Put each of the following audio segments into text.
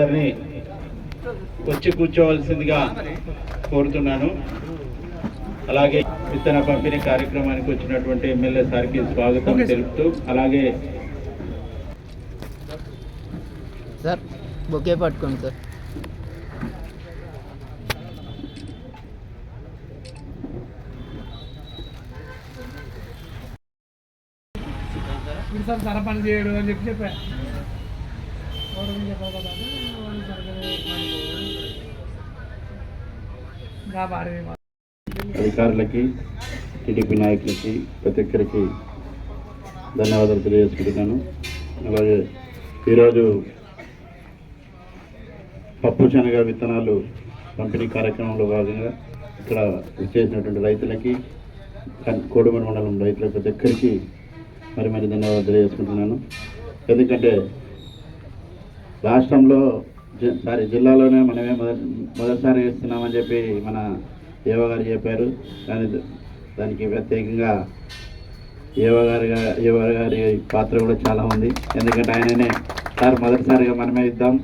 అందరినీ వచ్చి కూర్చోవలసిందిగా కోరుతున్నాను. అలాగే విత్తన పంపిణీ కార్యక్రమానికి వచ్చినటువంటి ఎమ్మెల్యే సార్కి స్వాగతం తెలుపుతూ అలాగే సార్ బొకే పట్టుకోండి సార్. సార్ సరపని చేయడు అని చెప్పి చెప్పా గౌరవం చెప్పాలి కదా వాళ్ళు సరపని ఇంకా భారీ అధికారులకి టీడీపీ నాయకులకి ప్రతి ఒక్కరికి ధన్యవాదాలు తెలియజేసుకుంటున్నాను. అలాగే ఈరోజు పప్పు శనగ విత్తనాలు పంపిణీ కార్యక్రమంలో భాగంగా ఇక్కడ చేసినటువంటి రైతులకి కన్- మండలం రైతుల ప్రతి ఒక్కరికి మరి మరి ధన్యవాదాలు తెలియజేసుకుంటున్నాను. ఎందుకంటే రాష్ట్రంలో జి- సారీ జిల్లాలోనే మనమే మొదటి మొదటిసారి ఇస్తున్నామని చెప్పి మన ఏవో గారు చెప్పారు. కానీ దానికి ప్రత్యేకంగా ఏవో గారి ఏవో గారి పాత్ర కూడా చాలా ఉంది. ఎందుకంటే ఆయననే సార్ మొదటిసారిగా మనమే ఇద్దాం.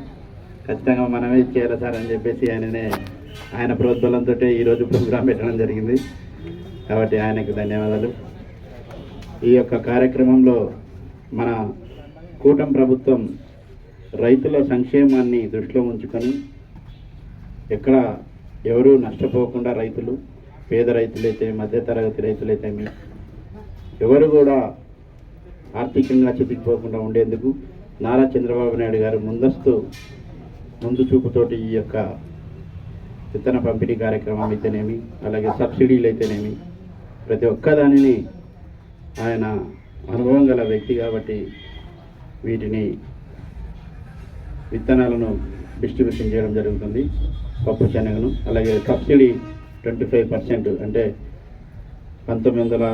ఖచ్చితంగా మనమే ఇచ్చేయాలి సార్ అని చెప్పేసి ఆయననే ఆయన ప్రోద్బలంతో ఈరోజు ప్రోగ్రాం పెట్టడం జరిగింది. కాబట్టి ఆయనకు ధన్యవాదాలు. ఈ యొక్క కార్యక్రమంలో మన కూటమి ప్రభుత్వం రైతుల సంక్షేమాన్ని దృష్టిలో ఉంచుకొని ఎక్కడ ఎవరూ నష్టపోకుండా రైతులు పేద రైతులైతే మధ్యతరగతి రైతులైతేమి ఎవరు కూడా ఆర్థికంగా చితికిపోకుండా ఉండేందుకు నారా చంద్రబాబు నాయుడు గారు ముందస్తు ముందు చూపుతోటి ఈ యొక్క విత్తన పంపిణీ కార్యక్రమం అయితేనేమి అలాగే సబ్సిడీలు అయితేనేమి ప్రతి ఒక్క దానిని ఆయన అనుభవం గల వ్యక్తి కాబట్టి వీటిని విత్తనాలను డిస్ట్రిబ్యూషన్ చేయడం జరుగుతుంది. పప్పు శనగను అలాగే సబ్సిడీ ట్వంటీ ఫైవ్ పర్సెంట్ అంటే పంతొమ్మిది వందల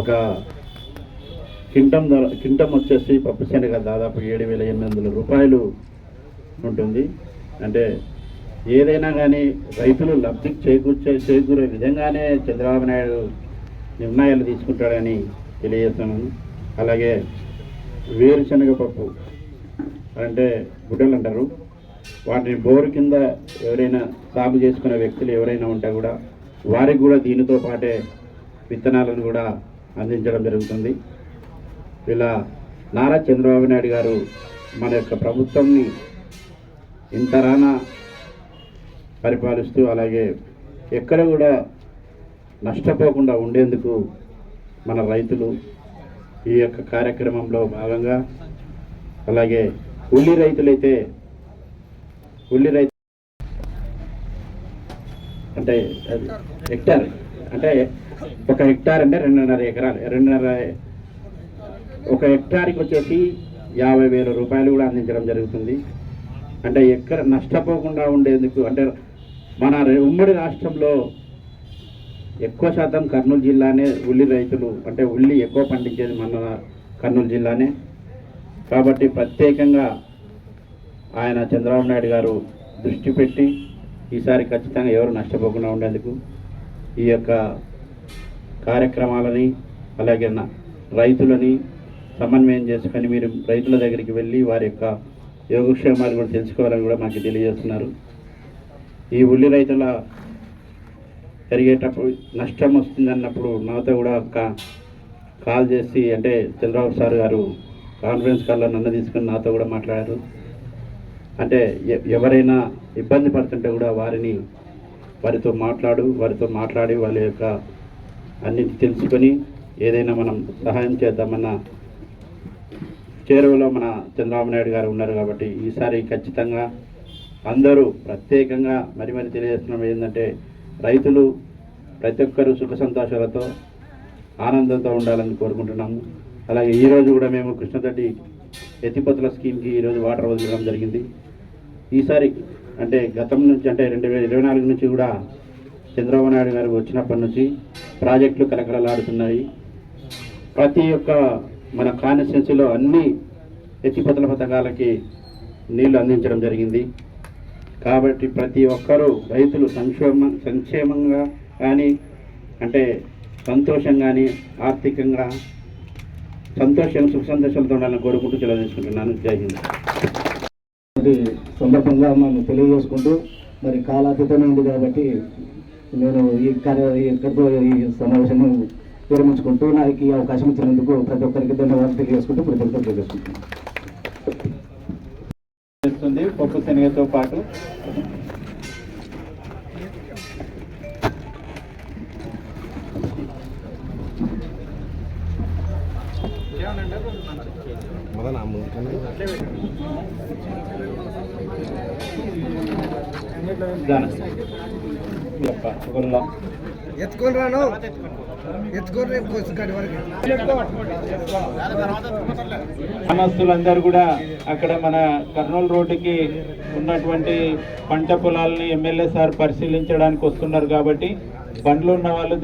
ఒక కింటం ధర కింటం వచ్చేసి పప్పు శనగ దాదాపు ఏడు వేల ఎనిమిది వందల రూపాయలు ఉంటుంది. అంటే ఏదైనా కానీ రైతులు లబ్ధి చేకూర్చే చేకూరే విధంగానే చంద్రబాబు నాయుడు నిర్ణయాలు తీసుకుంటాడని తెలియజేస్తున్నాను. అలాగే వేరుశనగ పప్పు అంటే గుడ్డలు అంటారు. వాటిని బోరు కింద ఎవరైనా సాగు చేసుకునే వ్యక్తులు ఎవరైనా ఉంటే కూడా వారికి కూడా దీనితో పాటే విత్తనాలను కూడా అందించడం జరుగుతుంది. ఇలా నారా చంద్రబాబు నాయుడు గారు మన యొక్క ప్రభుత్వంని ఇంతరానా పరిపాలిస్తూ అలాగే ఎక్కడ కూడా నష్టపోకుండా ఉండేందుకు మన రైతులు ఈ యొక్క కార్యక్రమంలో భాగంగా అలాగే ఉల్లి రైతులైతే ఉల్లి రైతు అంటే హెక్టార్ అంటే ఒక హెక్టార్ అంటే రెండున్నర ఎకరాలు రెండున్నర ఒక హెక్టార్కి వచ్చేసి యాభై వేల రూపాయలు కూడా అందించడం జరుగుతుంది. అంటే ఎక్కడ నష్టపోకుండా ఉండేందుకు అంటే మన ఉమ్మడి రాష్ట్రంలో ఎక్కువ శాతం కర్నూలు జిల్లానే ఉల్లి రైతులు అంటే ఉల్లి ఎక్కువ పండించేది మన కర్నూలు జిల్లానే. కాబట్టి ప్రత్యేకంగా ఆయన చంద్రబాబు నాయుడు గారు దృష్టి పెట్టి ఈసారి ఖచ్చితంగా ఎవరు నష్టపోకుండా ఉండేందుకు ఈ యొక్క కార్యక్రమాలని అలాగే రైతులని సమన్వయం చేసుకొని మీరు రైతుల దగ్గరికి వెళ్ళి వారి యొక్క యోగక్షేమాలు కూడా తెలుసుకోవాలని కూడా మాకు తెలియజేస్తున్నారు. ఈ ఉల్లి రైతుల జరిగేటప్పుడు నష్టం వస్తుంది అన్నప్పుడు నాతో కూడా ఒక కాల్ చేసి అంటే చంద్రబాబు సార్ గారు కాన్ఫరెన్స్ కాల్లో నన్ను తీసుకొని నాతో కూడా మాట్లాడారు. అంటే ఎవరైనా ఇబ్బంది పడుతుంటే కూడా వారిని వారితో మాట్లాడు వారితో మాట్లాడి వాళ్ళ యొక్క అన్ని తెలుసుకొని ఏదైనా మనం సహాయం చేద్దామన్న చేరువలో మన చంద్రబాబు నాయుడు గారు ఉన్నారు కాబట్టి ఈసారి ఖచ్చితంగా అందరూ ప్రత్యేకంగా మరి మరి తెలియజేస్తున్నాం. ఏంటంటే రైతులు ప్రతి ఒక్కరూ సుఖ సంతోషాలతో ఆనందంతో ఉండాలని కోరుకుంటున్నాము. అలాగే ఈరోజు కూడా మేము కృష్ణతడ్డి ఎత్తిపోతల స్కీమ్కి ఈరోజు వాటర్ వదిలడం జరిగింది. ఈసారి అంటే గతం నుంచి అంటే రెండు వేల ఇరవై నాలుగు నుంచి కూడా చంద్రబాబు నాయుడు గారు వచ్చినప్పటి నుంచి ప్రాజెక్టులు కలకలలాడుతున్నాయి. ప్రతి ఒక్క మన కాన్స్టిట్యున్సీలో అన్ని ఎత్తిపోతల పథకాలకి నీళ్ళు అందించడం జరిగింది. కాబట్టి ప్రతి ఒక్కరూ రైతులు సంక్షేమ సంక్షేమంగా కానీ అంటే సంతోషం కానీ ఆర్థికంగా సంతోషం సుఖ సంతోషాలతో ఉండాలని కోరుకుంటూ తెలియజేసుకుంటున్నాను తీసుకుంటున్నాను. జై హింద్. సందర్భంగా మనం తెలియజేసుకుంటూ మరి కాలాతీతమైంది కాబట్టి నేను ఈ కార్య ఇక్కడితో ఈ సమావేశం విరమించుకుంటూ నాకు ఈ అవకాశం ఇచ్చినందుకు ప్రతి ఒక్కరికి ధన్యవాదాలు తెలియజేసుకుంటూ కృతజ్ఞతలు తెలియజేసుకుంటున్నాను. శనగతో పాటు ఎత్తుకొని రాను. ఎత్తుకొని రేపు వరకు గ్రామస్తులందరూ కూడా అక్కడ మన కర్నూలు రోడ్డుకి ఉన్నటువంటి పంట పొలాలని ఎమ్మెల్యే సార్ పరిశీలించడానికి వస్తున్నారు కాబట్టి బండ్లు ఉన్న వాళ్ళు